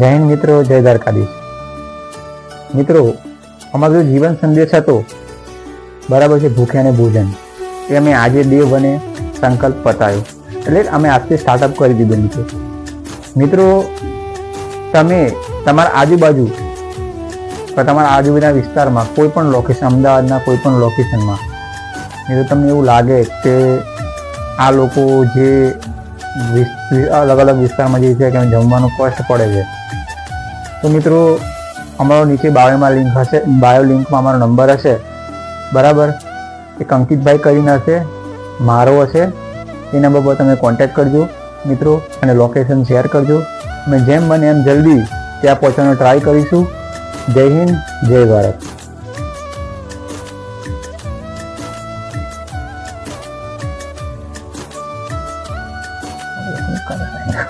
જય હિન્દ મિત્રો, જય દ્વારકાધીશ. મિત્રો, અમારો જીવન સંદેશ હતો, બરાબર છે ભૂખ્યાને ભોજન. એ અમે આજે દેવ અને સંકલ્પ પતાયો. એટલે અમે આજથી સ્ટાર્ટઅપ કરી દીધું મિત્રો. મિત્રો, તમે તમારા આજુબાજુ તમારા આજુબાજુના વિસ્તારમાં કોઈ પણ લોકેશન અમદાવાદના કોઈ પણ લોકેશનમાં મિત્રો, તમને એવું લાગે કે આ લોકો જે અલગ અલગ વિસ્તારમાં જે છે કે જમવાનું કોસ્ટ પડે છે. તો મિત્રો, અમારો નીચે બાયોમાં લિંક હશે બાયો લિંકમાં અમારો નંબર હશે. બરાબર? એક અંકિતભાઈ કરીને હશે, મારો હશે, એ નંબર પર તમે કોન્ટેક્ટ કરજો, મિત્રો, અને લોકેશન શેર કરજો. અમે જેમ બને એમ જલ્દી ત્યાં પહોંચવાનો ટ્રાય કરીશું. જય હિન્દ, જય ભારત. よいかもしれな。